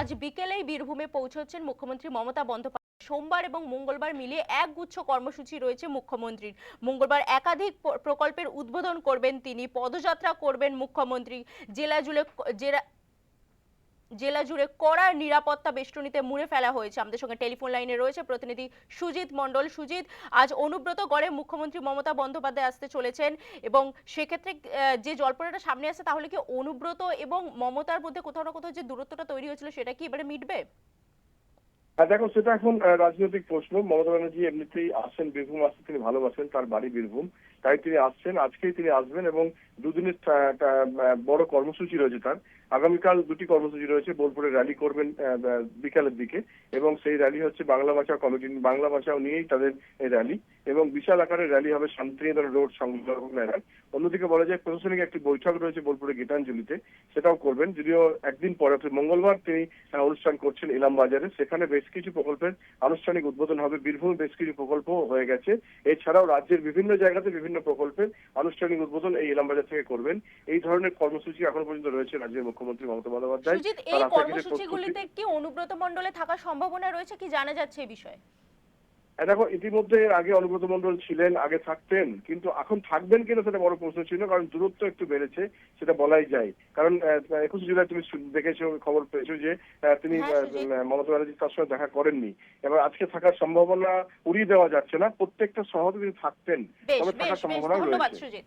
আজ বিকেলেই বীরভূমে পৌঁছচ্ছেন মুখ্যমন্ত্রী মমতা বন্দ্যোপাধ্যায়। সোমবার এবং মঙ্গলবার মিলিয়ে একগুচ্ছ কর্মসূচি রয়েছে মুখ্যমন্ত্রীর। মঙ্গলবার একাধিক প্রকল্পের উদ্বোধন করবেন তিনি, পদযাত্রা করবেন মুখ্যমন্ত্রী। জেলা জুড়ে জেলা জেলা জুড়ে কড়া নিরাপত্তা বেষ্টনীতে মুড়ে ফেলা হয়েছে। আমাদের সঙ্গে টেলিফোন লাইনে রয়েছে প্রতিনিধি সুজিত মণ্ডল। সুজিত, আজ অনুব্রত গড়ে মুখ্যমন্ত্রী মমতা বন্দ্যোপাধ্যায় আসতে চলেছেন এবং সেক্ষেত্রে যে জল্পনাটা সামনে আসছে, তাহলে কি অনুব্রত এবং মমতার মধ্যে কোথাও না কোথাও যে দূরত্বটা তৈরি হয়েছিল, সেটা কি এবারে মিটবে? দেখো, সেটা এখন রাজনৈতিক প্রশ্ন। মমতা ব্যানার্জি এমনিতেই আসছেন বীরভূম আসতে তিনি ভালোবাসেন, তার বাড়ি বীরভূম। তাই তিনি আসছেন, আজকেই তিনি আসবেন এবং দুদিনের বড় কর্মসূচি রয়েছে তার। আগামীকাল দুটি কর্মসূচি রয়েছে, বোলপুরে র্যালি করবেন বিকালের দিকে এবং সেই র্যালি হচ্ছে বাংলা ভাষা কমিটি, বাংলা ভাষাও নিয়েই তাদের র্যালি এবং বিশাল আকারের র্যালি হবে শান্তিনিকেতন রোড সংলগ্ন এলাকায়। অন্যদিকে বলা যায়, প্রশাসনিক একটি বৈঠক রয়েছে বোলপুরে গীতাঞ্জলিতে, সেটাও করবেন। যদিও একদিন পরে মঙ্গলবার তিনি অনুষ্ঠান করছেন ইলাম বাজারে সেখানে বেশ কিছু প্রকল্পের আনুষ্ঠানিক উদ্বোধন হবে। বীরভূমে বেশ কিছু প্রকল্প হয়ে গেছে। এছাড়াও রাজ্যের বিভিন্ন জায়গাতে বিভিন্ন প্রকল্পের আনুষ্ঠানিক উদ্বোধন এই এলামবাজার থেকে করবেন। এই ধরনের কর্মসূচি এখন পর্যন্ত রয়েছে রাজ্যের মুখ্যমন্ত্রী মমতা বন্দ্যোপাধ্যায়। এই কর্মসূচিগুলিতে কি অনুব্রত মণ্ডলে থাকার সম্ভাবনা রয়েছে কি জানা যাচ্ছে এই বিষয়ে? দেখো ইতিমধ্যে আগে অনুব্রত মন্ডল ছিলেন আগে থাকতেন কিন্তু এখন থাকবেন কিনা সেটা বড় প্রশ্ন ছিল কারণ দূরত্ব একটু বেড়েছে সেটা বলাই যায়। কারণ একুশে জুলাই তুমি দেখেছ খবর পেয়েছ যে তিনি হ্যাঁ, মমতা ব্যানার্জি তার সঙ্গে দেখা করেননি। এবার আজকে থাকার সম্ভাবনা উড়িয়ে দেওয়া যাচ্ছে না প্রত্যেকটা শহরে তিনি থাকতেন তবে থাকার সম্ভাবনা রয়েছে।